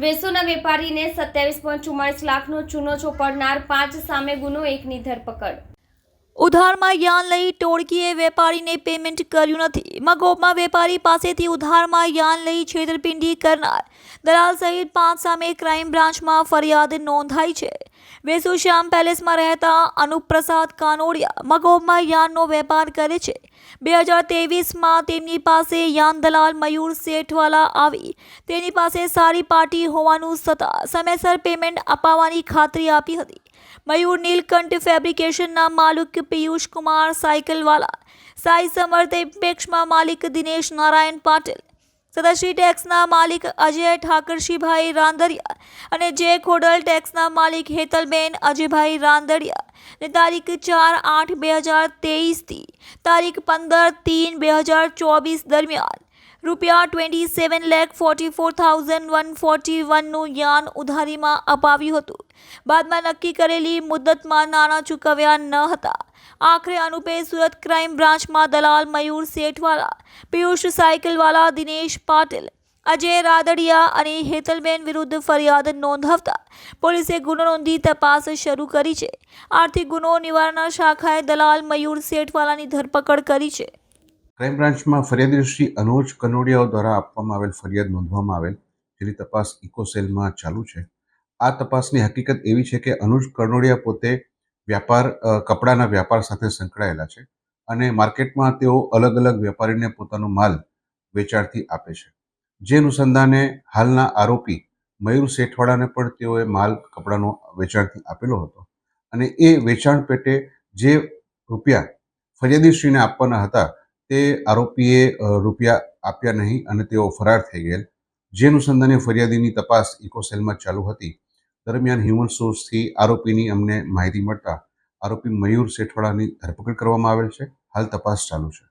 વેસુના વેપારીને સત્યાવીસ પોઈન્ટ ચુમ્માળીસ લાખનો ચૂનો ચોપડનાર પાંચ સામે ગુનો એકની ધરપકડ. ઉધારમાં યાન લઈ ટોળકીએ વેપારીને પેમેન્ટ કર્યું નથી. મગોબમાં વેપારી પાસેથી ઉધારમાં યાન લઈ છેતરપિંડી કરનાર. દલાલ સહિત પાંચ સામે ક્રાઇમ બ્રાન્ચમાં ફરિયાદ નોંધાઈ છે. વેસુ શ્યામ પેલેસમાં રહેતા અનુપ્રસાદ કાનોડિયા મગોબમાં યાનનો વેપાર કરે છે. બે હજાર તેવીસમાં તેમની પાસે યાન દલાલ મયુર શેઠવાલા આવી. તેની પાસે સારી પાર્ટી હોવાનું છતાં સમયસર પેમેન્ટ અપાવવાની ખાતરી આપી હતી. મયુર નીલકંઠ ફેબ્રિકેશનના માલિક પિયુષ કુમાર સાયકલવાલા. સાઈ સમર્થ એપેક્ષમાં માલિક દિનેશ નારાયણ પાટીલ. સદાશ્રી ટેક્સના માલિક અજય ઠાકરશીભાઈ રાંદરિયા અને જે ખોડલ ટેક્સના માલિક હેતલબેન અજયભાઈ રાંદડિયા ને તારીખ ચાર આઠ બે હજાર તેવીસથી તારીખ પંદર તીન બે હજાર ચોવીસ દરમિયાન રૂપિયા twenty seven lakh forty four thousand one forty વનનું યાન ઉધારીમાં અપાવ્યું હતું. બાદમાં નક્કી કરેલી મુદ્દતમાં નાણાં ચૂકવ્યા ન હતા. આખરે અનુપે સુરત ક્રાઇમ બ્રાન્ચમાં દલાલ મયુર શેઠવાલા, પિયુષ સાયકલવાલા દિનેશ પાટીલ, અજય રાદડિયા અને હેતલબેન વિરુદ્ધ ફરિયાદ નોંધાવતા પોલીસે ગુનો નોંધી તપાસ શરૂ કરી છે. આર્થિક ગુનો નિવારણ શાખાએ દલાલ મયુર શેઠવાલાની ધરપકડ કરી છે. ક્રાઇમ બ્રાન્ચમાં ફરિયાદી શ્રી અનોજ કનોડિયાઓ દ્વારા આપવામાં આવેલ ફરિયાદ નોંધવામાં આવેલ, જેની તપાસ ઇકોસેલમાં ચાલુ છે. આ તપાસની હકીકત એવી છે કે અનુજ કનોડિયા પોતે વ્યાપાર કપડાના વ્યાપાર સાથે સંકળાયેલા છે અને માર્કેટમાં તેઓ અલગ અલગ વેપારીને પોતાનો માલ વેચાણથી આપે છે. જે અનુસંધાને હાલના આરોપી મયુર શેઠવાડાને પણ તેઓએ માલ, કપડાનો વેચાણથી આપેલો હતો અને એ વેચાણ પેટે જે રૂપિયા ફરિયાદીશ્રીને આપવાના હતા તે આરોપીએ રૂપિયા આપ્યા નહીં અને તેઓ ફરાર થઈ ગયેલ. જે અનુસંધાને ફરિયાદીની તપાસ ઇકોસેલમાં ચાલુ હતી. દરમિયાન હ્યુમન સોર્સથી આરોપીની અમને માહિતી મળતા આરોપી મયુર શેઠવાડાની ધરપકડ કરવામાં આવેલ છે. હાલ તપાસ ચાલુ છે.